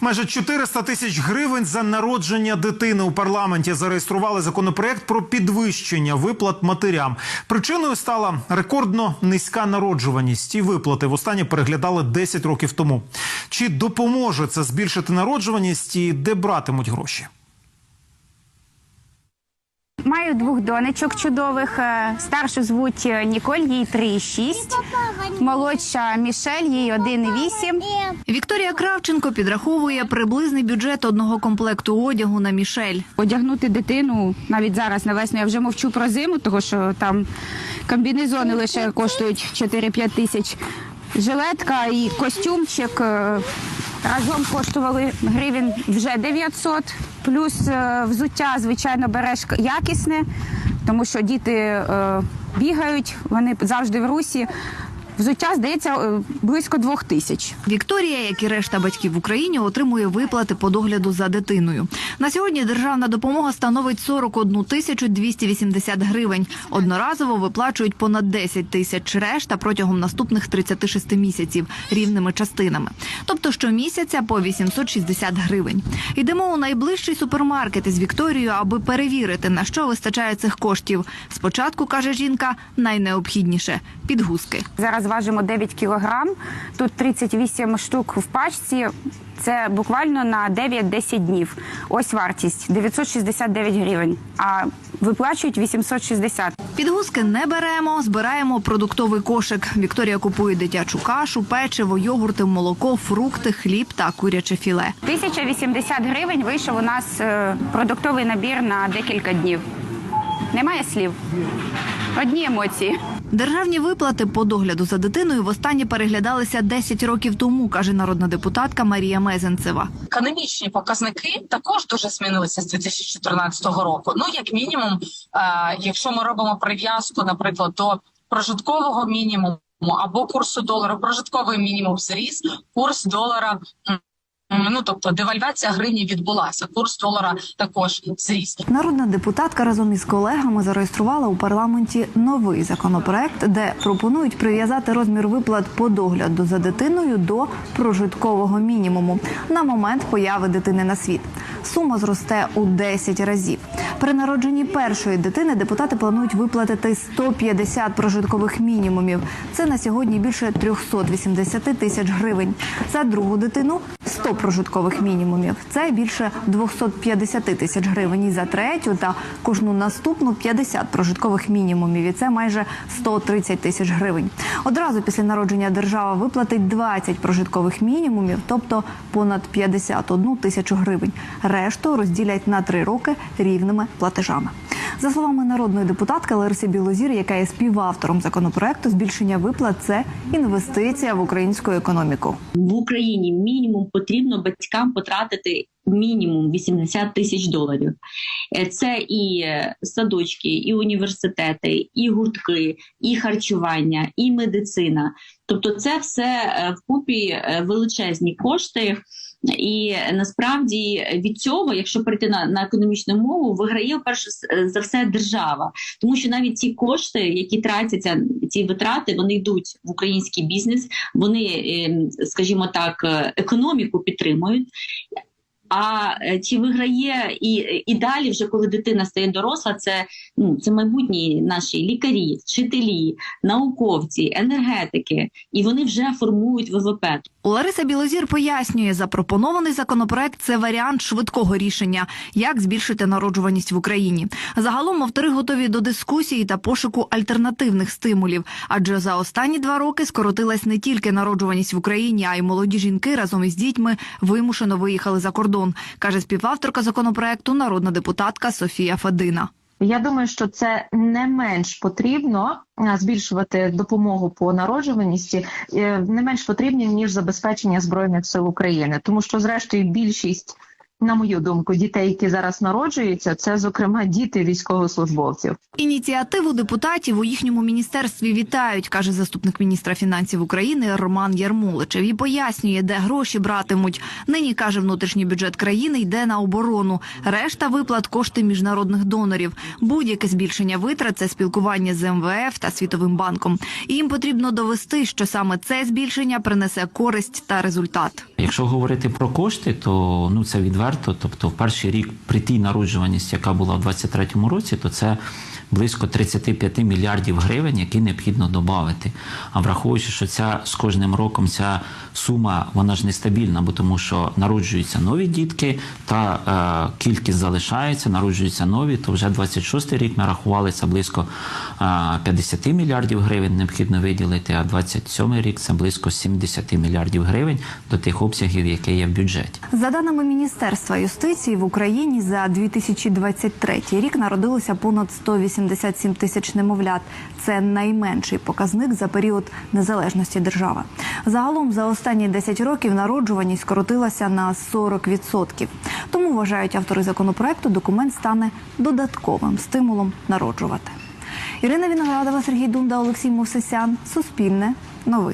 Майже 400 тисяч гривень за народження дитини у парламенті зареєстрували законопроект про підвищення виплат матерям. Причиною стала рекордно низька народжуваність. і виплати востаннє переглядали 10 років тому. Чи допоможе це збільшити народжуваність і де братимуть гроші? Маю двох донечок чудових. Е, Старшу звуть е, Ніколь, їй 3,6. Молодша Мішель, їй 1,8. Вікторія Кравченко підраховує приблизний бюджет одного комплекту одягу на Мішель. Одягнути дитину навіть зараз на весну. Я вже мовчу про зиму, тому що там комбінезони лише коштують 4-5 тисяч. Жилетка і костюмчик е, разом коштували гривень вже 900. Плюс е, взуття, звичайно, береш якісне, тому що діти е, бігають, вони завжди в русі. Взуття, здається, е, близько двох тисяч. Вікторія, як і решта батьків в Україні, отримує виплати по догляду за дитиною. На сьогодні державна допомога становить 41 тисячу 280 гривень. Одноразово виплачують понад 10 тисяч, решта протягом наступних 36 місяців рівними частинами. Тобто щомісяця по 860 гривень. Йдемо у найближчий супермаркет із Вікторією, аби перевірити, на що вистачає цих коштів. Спочатку, каже жінка, найнеобхідніше підгузки. Зараз важимо 9 кілограм. Тут 38 штук в пачці. Це буквально на 9-10 днів. Ось вартість 969 гривень. А виплачують 860. Підгузки не беремо, збираємо продуктовий кошик. Вікторія купує дитячу кашу, печиво, йогурти, молоко, фрукти, хліб та куряче філе. 1080 гривень вийшов у нас е, продуктовий набір на декілька днів. Немає слів. Одні емоції. Державні виплати по догляду за дитиною востаннє переглядалися 10 років тому, каже народна депутатка Марія Мезенцева. економічні показники також дуже змінилися з 2014 року. Ну, як мінімум, е, якщо ми робимо прив'язку, наприклад, до прожиткового мінімуму або курсу долара, прожитковий мінімум зріс, курс долара. М, Ну, тобто девальвація гривні відбулася. Курс долара також зріс. Народна депутатка разом із колегами зареєструвала у парламенті новий законопроект, де пропонують прив'язати розмір виплат по догляду за дитиною до прожиткового мінімуму на момент появи дитини на світ. Сума зросте у 10 разів. При народженні першої дитини депутати планують виплатити 150 прожиткових мінімумів. Це на сьогодні більше 380 тисяч гривень. За другу дитину 100 прожиткових мінімумів. Це більше 250 тисяч гривень. За третю та кожну наступну 50 прожиткових мінімумів. І це майже 130 тисяч гривень. Одразу після народження держава виплатить 20 прожиткових мінімумів, тобто понад 51 тисячу гривень. Решту розділять на три роки рівними платежами. За словами народної депутатки Лариси Білозір, яка є співавтором законопроекту, збільшення виплат це інвестиція в українську економіку. в Україні мінімум потрібно батькам потратити мінімум 80 тисяч доларів. Е, Це і е, садочки, і університети, і гуртки, і харчування, і медицина. Тобто, це все е, вкупі величезні кошти. І насправді від цього, якщо перейти на, на економічну мову, виграє перше с- за все держава, тому що навіть ці кошти, які тратяться, ці витрати, вони йдуть в український бізнес, вони, ем, скажімо так, е, економіку підтримують. А е, чи виграє і, і далі, вже коли дитина стає доросла, це ну це майбутні наші лікарі, вчителі, науковці, енергетики, і вони вже формують ВВП. Лариса Білозір пояснює, запропонований законопроект це варіант швидкого рішення, як збільшити народжуваність в Україні. Загалом автори готові до дискусії та пошуку альтернативних стимулів, адже за останні два роки скоротилась не тільки народжуваність в Україні, а й молоді жінки разом із дітьми вимушено виїхали за кордон, каже співавторка законопроекту, народна депутатка Софія Фадина. Я думаю, що це не менш потрібно збільшувати допомогу по народжуваності, е, не менш потрібно ніж забезпечення збройних сил України, тому що, зрештою, більшість на мою думку, дітей, які зараз народжуються, це зокрема діти військовослужбовців. Ініціативу депутатів у їхньому міністерстві вітають, каже заступник міністра фінансів України Роман Ярмоличев і пояснює, де гроші братимуть. Нині каже, внутрішній бюджет країни йде на оборону. Решта виплат кошти міжнародних донорів. Будь-яке збільшення витрат це спілкування з МВФ та Світовим банком. І їм потрібно довести, що саме це збільшення принесе користь та результат. Якщо говорити про кошти, то ну це відверто. Тобто, в перший рік при тій народжуваності, яка була в 23-му році, то це близько 35 мільярдів гривень, які необхідно додати. А враховуючи, що ця з кожним роком ця сума вона ж нестабільна, бо тому що народжуються нові дітки, та е, кількість залишається, народжуються нові, то вже 26-й рік ми рахували це близько е, 50 мільярдів гривень необхідно виділити, а 27-й рік це близько 70 мільярдів гривень до тих обсягів, які є в бюджеті. За даними Міністерства юстиції, в Україні за 2023 рік народилося понад 187 тисяч немовлят. Це найменший показник за період незалежності держави. Загалом за останні 10 років народжуваність скоротилася на 40%. Тому вважають автори законопроекту, документ стане додатковим стимулом народжувати. Ірина Віноградова, Сергій Дунда, Олексій Мовсисян. Суспільне. Новини.